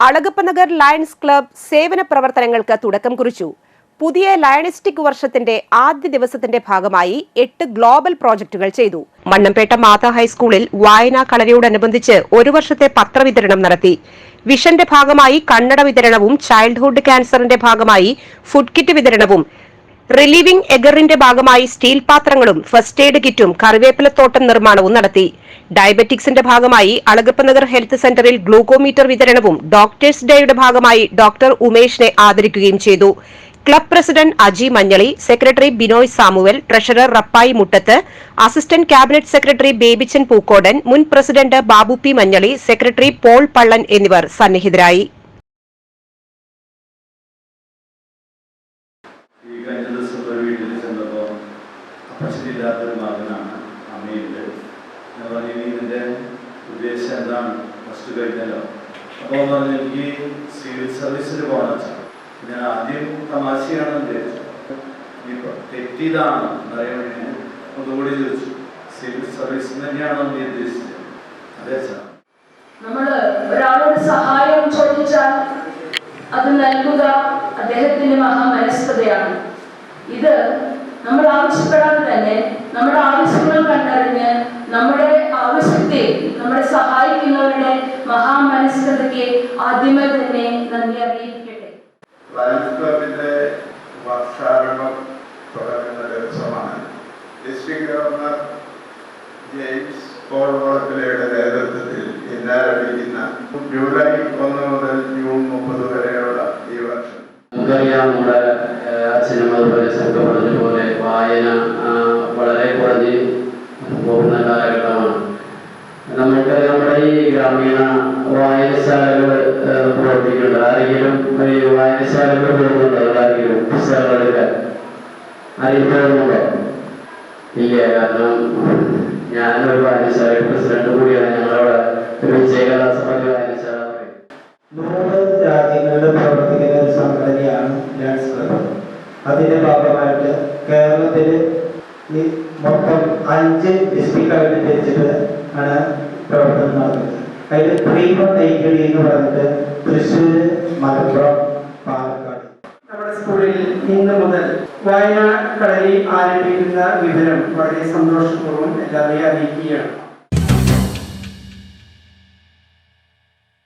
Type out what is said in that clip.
Alagappanagar lions club സേവന പ്രവർത്തനങ്ങൾക്ക് തുടക്കം കുറിച്ചു. പുതിയ ലയണിസ്റ്റിക് വർഷത്തിന്റെ ആദ്യ ദിവസത്തിന്റെ ഭാഗമായി എട്ട് ഗ്ലോബൽ പ്രോജക്ടുകൾ ചെയ്തു. മണ്ണംപേട്ട മാതാ ഹൈസ്കൂളിൽ വായനാ കളരിയോടനുബന്ധിച്ച് ഒരു വർഷത്തെ പത്രവിതരണം നടത്തി. വിഷന്റെ ഭാഗമായി കണ്ണട വിതരണവും ചൈൽഡ്ഹുഡ് ക്യാൻസറിന്റെ ഭാഗമായി ഫുഡ് കിറ്റ് വിതരണവും റിലീവിംഗ് എഗറിന്റെ ഭാഗമായി സ്റ്റീൽ പാത്രങ്ങളും ഫസ്റ്റ് എയ്ഡ് കിറ്റും കറിവേപ്പിലത്തോട്ടം നിർമ്മാണവും നടത്തി. ഡയബറ്റിക്സിന്റെ ഭാഗമായി അളഗപ്പനഗർ ഹെൽത്ത് സെന്ററിൽ ഗ്ലൂക്കോമീറ്റർ വിതരണവും ഡോക്ടേഴ്സ് ഡേയുടെ ഭാഗമായി ഡോക്ടർ ഉമേഷിനെ ആദരിക്കുകയും ചെയ്തു. Club president Aji Manjali secretary Binoy Samuel treasurer Rappai Muttath assistant cabinet secretary Babychan Pookodan മുൻ president Babu P Manjali secretary Paul Pallan എന്നിവർ സന്നിഹിതരായി ഈ കഴിഞ്ഞ ദിവസം ഒരു വീട്ടിൽ ചെന്നപ്പോൾ അപ്പച്ചനില്ലാത്തൊരു മകനാണ് അമ്മയുണ്ട്. ഞാൻ പറഞ്ഞു "ഇനി ഇതിന്റെ ഉദ്ദേശം എന്താണ്? ഫസ്റ്റ് കഴിഞ്ഞല്ലോ. അപ്പോൾ പറഞ്ഞു എനിക്ക് സിവിൽ സർവീസിൽ പോകണം ഞാൻ ആദ്യം തമാശയാണെന്ന് വിചാരിച്ചു ഇനിയിപ്പോൾ തെറ്റിയതാണ് എന്നറിയാൻ വേണ്ടി ഒന്നുകൂടി ചോദിച്ചു സിവിൽ സർവീസ് തന്നെയാണോ നീ ഉദ്ദേശിച്ചത്? അതെ സാർ നമ്മൾ ഒരാളോട് സഹായം ചോദിച്ചാൽ അത് നൽകുക അദ്ദേഹത്തിന്റെ മഹാമനസ്കതയാണ്. ഇത് നമ്മൾ ആവശ്യപ്പെടാതെ തന്നെ നമ്മുടെ ആവശ്യങ്ങൾ കണ്ടറിഞ്ഞ് നമ്മുടെ ആവശ്യത്തെ നമ്മളെ സഹായിക്കുന്നവരുടെ മഹാമനസ്കതയ്ക്ക് ആദ്യമേ തന്നെ നന്ദി അറിയിക്കട്ടെ. ലയൺസ് ക്ലബിന്റെ വർഷാരംഭം തുടങ്ങുന്ന ദിവസമാണ്. ഡിസ്ട്രിക്ട് ഗവർണർ ജെയിംസ് പോൾ വളപ്പിലയുടെ നേതൃത്വത്തിൽ ഇന്ന് ആരംഭിക്കുന്ന ജൂലൈ ഒന്ന് മുതൽ ജൂൺ മുപ്പത് വരെയുള്ള ഈ വർഷം. നമുക്കറിയാം നമ്മുടെ നമ്മുടെ ഈ ഗ്രാമീണ വായനശാലകൾ പ്രവർത്തിക്കുന്നുണ്ട്. ആരെങ്കിലും ഈ വായനശാലകൾ പോകുന്നുണ്ടോ ആരെങ്കിലും ആരെങ്കിലും പോകുന്നുണ്ടോ ഇല്ല കാരണം ഞാനൊരു വായനശാല പ്രസിഡന്റ് കൂടിയാണ്. ഞങ്ങളവിടെ ഒരു വിജയകലാസമിതി വായനശാല നൂറ് രാജ്യങ്ങളിൽ പ്രവർത്തിക്കുന്ന ഒരു സംഘടനയാണ് ക്ലബ് അതിന്റെ ഭാഗമായിട്ട് കേരളത്തിൽ മൊത്തം അഞ്ച് ഡിസ്ട്രിക്റ്റായിട്ട് തിരിച്ചിട്ട് ആണ് പ്രവർത്തനം നടത്തുന്നത് അതിൽ ത്രീ വൺ എന്ന് പറഞ്ഞിട്ട് തൃശ്ശൂർ മലപ്പുറം പാലക്കാട്. നമ്മുടെ സ്കൂളിൽ ഇന്ന് മുതൽ വായനാ കളരി ആരംഭിക്കുന്ന വിവരം വളരെ സന്തോഷപൂർവം എല്ലാവരെയും അറിയിക്കുകയാണ്.